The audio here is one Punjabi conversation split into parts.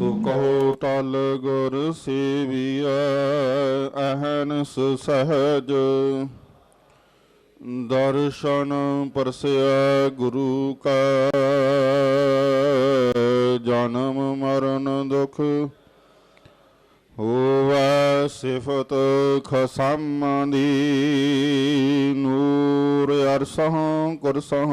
ਸੋ ਕਹੋ ਤਲ ਗੁਰ ਸੇਵੀਐ ਅਹਨਸ ਸਹਜ। ਦਰਸ਼ਨ ਪਰਸਿਆ ਗੁਰੂ ਕਾ, ਜਨਮ ਮਰਨ ਦੁਖ ਹੋਵੈ ਸਿਫਤ ਖਸਮਾਂ ਦੀ। ਨੂਰ ਅਰਸਹ ਕੁਰਸਹ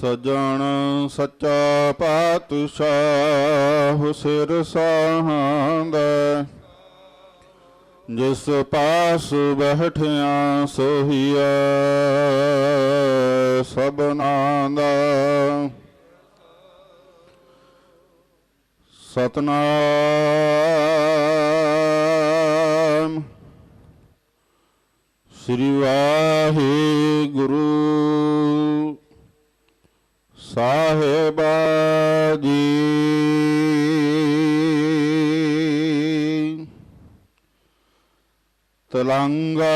ਸਜਣ ਸੱਚਾ ਪਾਤਸ਼ਾਹ ਸਿਰ ਸਾਹਾਂਦਾ ਜਿਸ ਪਾਸ ਬਹਿਠਿਆ ਸੋਹੀਆ ਸਭਨਾ ਦਾ ਸਤਨਾਮ। ਸ੍ਰੀ ਵਾਹਿਗੁਰੂ। ਸਾਹਿਬਾ ਜੀ ਤਲੰਗਾ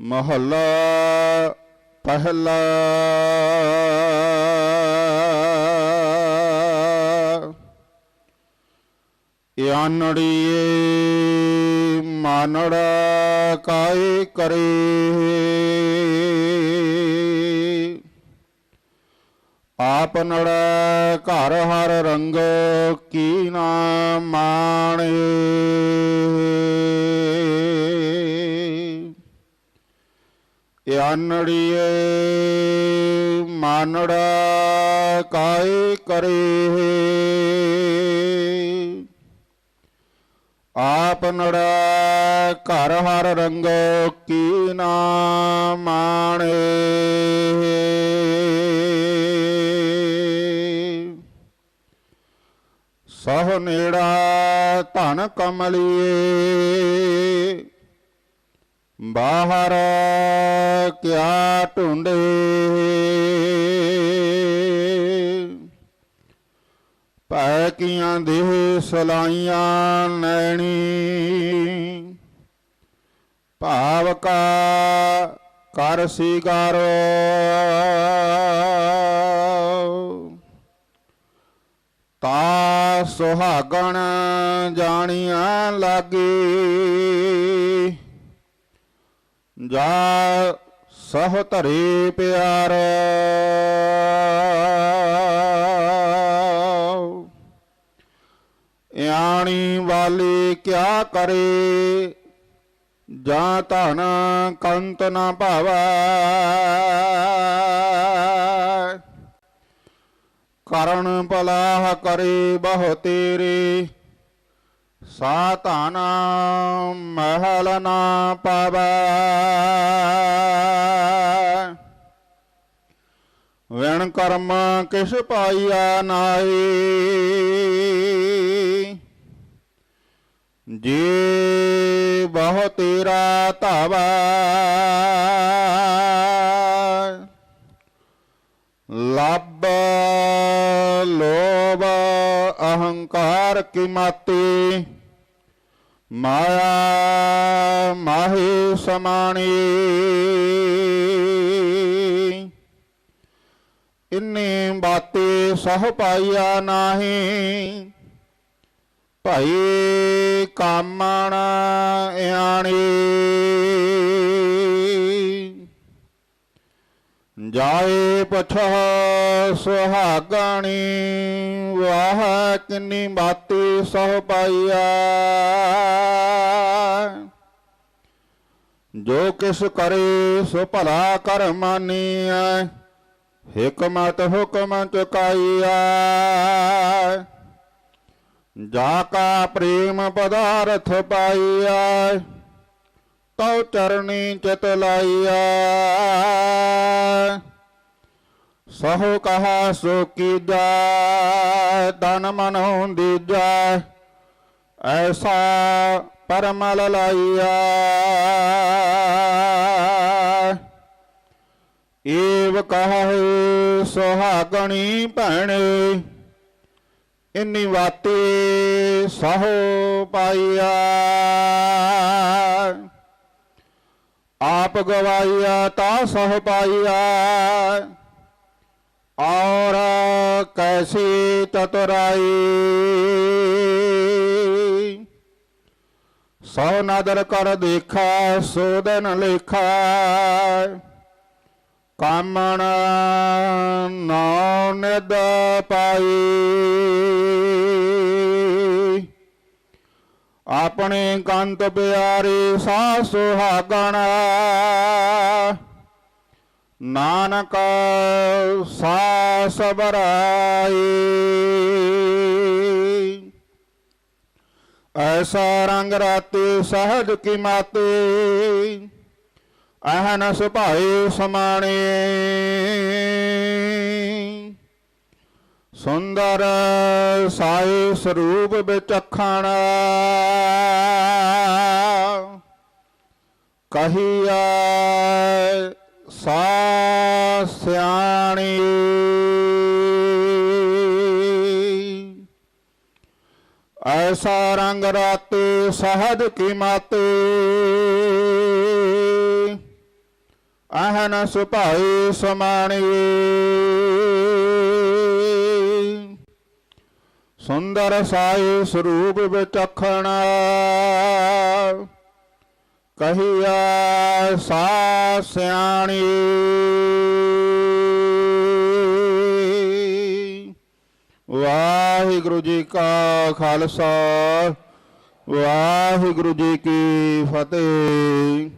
ਮਹੱਲਾ ਪਹਿਲਾ। ਯਾਨੜੀਏ ਮਾਨੜਾ ਕਾਇ ਕਰੇ। ਆਪ ਘਰ ਹਰ ਰੰਗ ਕੀ ਨਾ ਮਾਣੇ। ਯਾਨੜੀਏ ਮਾਨੜਾ ਕਾਇ ਕਰੇ। ਆਪ ਘਰ ਹਰ ਰੰਗ ਕੀ ਨਾ ਮਾਣੇ। ਸਹ ਨੇੜਾ ਧਨ ਕਮਲੀਏ। ਬਾਹਰ ਕਿਆ ਢੂੰਡੇ ਪੈ ਕੀਆਂ ਦੇਹ ਸਲਾਈਆਂ ਨੈਣੀ। ਭਾਵ ਕਾ ਕਰ ਸਿਗਾਰੋ। ਤਾ ਸੁਹਾਗਣ ਜਾਣੀਆਂ ਲਾਗੀ। ਜਾ ਸਹ ਧਰੇ ਪਿਆਰ। ਯਾਣੀ ਵਾਲੀ ਕਿਆ ਕਰੇ? ਜਾਂ ਧਨ ਕੰਤ ਨਾ ਭਾਵੈ। ਕਰਨ ਭਲਾਹ ਕਰੇ ਬਹੁ ਤੇਰੇ। ਸਾ ਧਨ ਮਹਿਲ ਨਾ ਪਾਵੈ। ਵਿਣ ਕਰਮ ਕਿਸ ਪਾਈਆ ਨਾਹੀ। ਜੇ ਬਹੁ ਤੇਰਾ ਧਾਵਾ ਲੋਭ ਅਹੰਕਾਰ ਕੀ ਮਾਤੀ ਮਾਇਆ ਮਾਹੇ ਸਮਾਣੀ। ਇੰਨੇ ਬਾਤੇ ਸਹ ਪਾਈਆ ਨਾਹੀ। ਭਾਈ ਕਾਮਣ ਆਣੀ ਜਾਏ ਪਛ ਸੁਹਾਗਣੀ, ਵਾਹ ਕਿੰਨੀ ਬਾਤੀ ਸਹ ਪਾਈਆ ਜੋ ਕਿਸ ਕਰੇ ਸੋ ਭਲਾ ਕਰ ਮਾਨੀਐ, ਹਕਮਤ ਹੁਕਮ ਚੁਕਾਈਆ ਜਾ ਕਾ ਪ੍ਰੇਮ ਪਦਾਰਥ ਪਾਈਆ ਤਉ ਚਰਣੀ ਚਿਤ ਲਾਈਆ ਸਹੁ ਕਹਾ ਸੋ ਕੀਜਾ ਤਨ ਮਨੋ ਦੀਜਾ ਐਸਾ ਪਰਮਲ ਲਾਈਆ ਏਵ ਕਹੇ ਸੁਹਾਗਣੀ ਭੈਣੇ, ਇੰਨੀ ਵਾਤੀ ਸਹੁ ਪਾਈਆ ਆਪ ਗਵਾਈਆ ਤਾ ਸਹੁ ਪਾਈਆ। ਔਰ ਕੈਸੀ ਚਤੁਰਾਈ ਸੋ ਨਦਰ ਕਰ ਦੇਖਾ ਸੋਦਨ ਲੇਖਾ। ਕਾਮਣ ਨੌ ਨਿਦ ਪਾਈ। ਆਪਣੇ ਕੰਤ ਪਿਆਰੇ ਸਾ ਸੁਹਾਗਣ। ਨਾਨਕ ਸਾ ਸਬਰਾਈ ਐਸਾ ਰੰਗ ਰਾਤੇ ਸਹਜ ਕੀ ਮਾਤੇ ਅਹਨਸ ਭਾਏ ਸਮਾਣੇ। ਸੁੰਦਰ ਸਾਈ ਸਰੂਪ ਵਿਚਖਣ ਕਹੀਆ ਸਾ ਸਿਆਣੀ। ਐਸਾ ਰੰਗ ਰਾਤੇ ਸਹਜ ਕੀ ਮਾਤੇ ਅਹਨ ਸੁਭਾਈ ਸਮਾਣੀ। ਸੁੰਦਰ ਸਾਈ ਸਰੂਪ ਵਿਚਖਣ ਕਹੀਆ ਸਾ ਸਿਆਣੀ। ਵਾਹਿਗੁਰੂ ਜੀ ਕਾ ਖਾਲਸਾ, ਵਾਹਿਗੁਰੂ ਜੀ ਕੀ ਫਤਿਹ।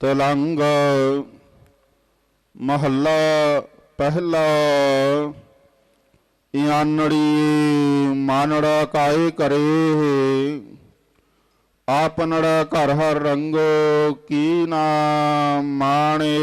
ਤਲੰਗ ਮਹੱਲਾ ਪਹਿਲਾ। ਇਆਨੜੀ ਮਾਨੜਾ ਕਾਏ ਕਰੇ? ਆਪਨੜਾ ਘਰ ਹਰ ਰੰਗੋ ਕੀ ਨਾ ਮਾਣੇ?